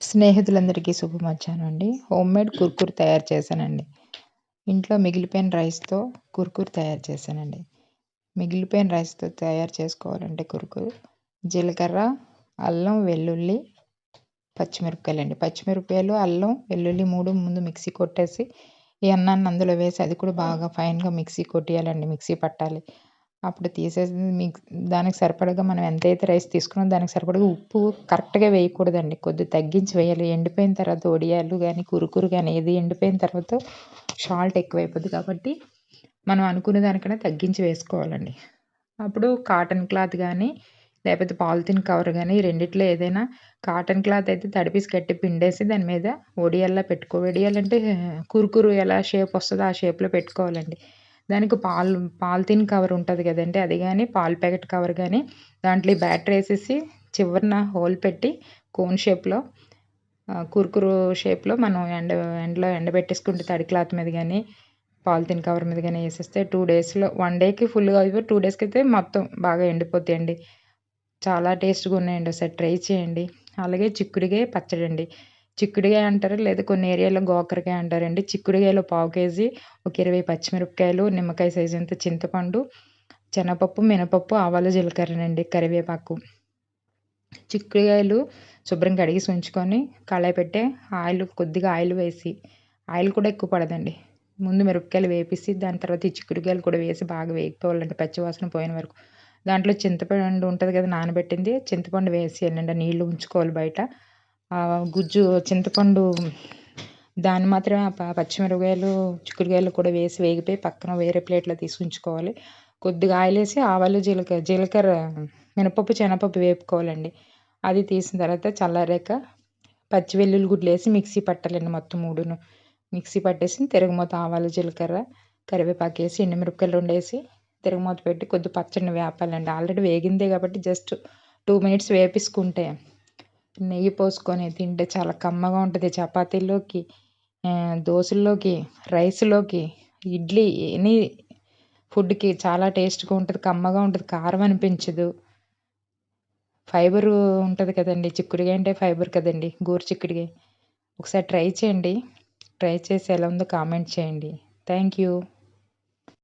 స్నేహితులందరికీ శుభ మధ్యాహ్నం అండి హోమ్మేడ్ కుర్కుర్ తయారు చేశానండి. ఇంట్లో మిగిలిపోయిన రైస్తో కుర్కుర్ తయారు చేశానండి. మిగిలిపోయిన రైస్తో తయారు చేసుకోవాలంటే కుర్కుర్ జీలకర్ర అల్లం వెల్లుల్లి పచ్చిమిరపకాయలు అండి పచ్చిమిరపకాయలు అల్లం వెల్లుల్లి మూడు ముందు మిక్సీ కొట్టేసి ఈ అన్నాన్ని అందులో వేసి అది కూడా బాగా ఫైన్గా మిక్సీ కొట్టేయాలండి. మిక్సీ పట్టాలి. అప్పుడు తీసేసి మీకు దానికి సరిపడగా మనం ఎంతైతే రైస్ తీసుకున్నామో దానికి సరిపడగా ఉప్పు కరెక్ట్గా వేయకూడదండి. కొద్దిగా తగ్గించి వేయాలి. ఎండిపోయిన తర్వాత ఒడియాలు కానీ కురుకురు కానీ ఏది ఎండిపోయిన తర్వాత సాల్ట్ ఎక్కువైపోద్ది కాబట్టి మనం అనుకున్న దానికన్నా తగ్గించి వేసుకోవాలండి. అప్పుడు కాటన్ క్లాత్ కానీ లేకపోతే పాలిథిన్ కవర్ కానీ రెండిట్లో ఏదైనా కాటన్ క్లాత్ అయితే తడిపేసి కట్టి పిండేసి దాని మీద ఒడియాల్లో పెట్టుకో ఒడియాలంటే కురుకురు ఎలా షేప్ వస్తుందో ఆ షేప్లో పెట్టుకోవాలండి. దానికి పాలు పాలిథిన్ కవర్ ఉంటుంది కదండి అది కానీ పాలు ప్యాకెట్ కవర్ కానీ దాంట్లో బ్యాటర్ వేసేసి చివరిన హోల్ పెట్టి కోన్ షేప్లో కురుకురు షేప్లో మనం ఎండ ఎండలో ఎండబెట్టేసుకుంటే తడి క్లాత్ మీద కానీ పాలిథిన్ కవర్ మీద కానీ వేసేస్తే టూ డేస్లో వన్ డేకి ఫుల్గా అయిపోయి టూ డేస్కి అయితే మొత్తం బాగా ఎండిపోతాయండి. చాలా టేస్ట్గా ఉన్నాయండి ఒకసారి ట్రై చేయండి. అలాగే చిక్కుడుగాయ పచ్చడి అండి చిక్కుడుగాయ అంటారు? లేదా కొన్ని ఏరియాలో గోకరకాయ అంటారండి. చిక్కుడుగాయలో పావు కేజీ ఒక ఇరవై పచ్చిమిరపకాయలు నిమ్మకాయ సైజు అంత చింతపండు శనగపప్పు మినపప్పు ఆవాలు జీలకర్రనండి కరివేపాకు. చిక్కుడుకాయలు శుభ్రం కడిగి ఉంచుకొని కళాయి పెట్టే ఆయిల్ కొద్దిగా ఆయిల్ వేసి ఆయిల్ కూడా ఎక్కువ పడదండి. ముందు మిరపకాయలు వేపిసి దాని తర్వాత ఈ చిక్కుడుకాయలు కూడా వేసి బాగా వేగిపోవాలంటే పచ్చివాసన పోయిన వరకు. దాంట్లో చింతపండు ఉంటుంది కదా నానబెట్టింది. చింతపండు వేసి వెళ్ళండి నీళ్ళు ఉంచుకోవాలి బయట. గుజ్జు చింతపండు దాన్ని మాత్రమే పచ్చిమిరపకాయలు చిక్కుడుకాయలు కూడా వేసి వేగిపోయి పక్కన వేరే ప్లేట్లో తీసి ఉంచుకోవాలి కొద్దిగా ఆయిల్ వేసి ఆవాలు జీలకర్ర జీలకర్ర మినపప్పు శనగపప్పు వేపుకోవాలండి. అది తీసిన తర్వాత చల్లారాక పచ్చి వెల్లుల్లి గుడ్లు వేసి మిక్సీ పట్టాలండి మొత్తం మూడును. మిక్సీ పట్టేసి తిరగమూత ఆవాలు జీలకర్ర కరివేపాకు వేసి ఎండుమిరపకాయలు రెండు వేసి తిరగమూత పెట్టి కొద్ది పచ్చడిని వేపాలండి. ఆల్రెడీ వేగిందే కాబట్టి జస్ట్ టూ మినిట్స్ వేపించుకుంటే నెయ్యి పోసుకొని తింటే చాలా కమ్మగా ఉంటుంది. చపాతీలోకి దోశల్లోకి రైస్లోకి ఇడ్లీ ఎనీ ఫుడ్కి చాలా టేస్ట్గా ఉంటుంది కమ్మగా ఉంటుంది కారం అనిపించదు. ఫైబర్ ఉంటుంది కదండి చిక్కుడుగా అంటే ఫైబర్ కదండి గోరు చిక్కుడుగా ఒకసారి ట్రై చేయండి ట్రై చేసి ఎలా ఉందో కామెంట్ చేయండి. Thank you.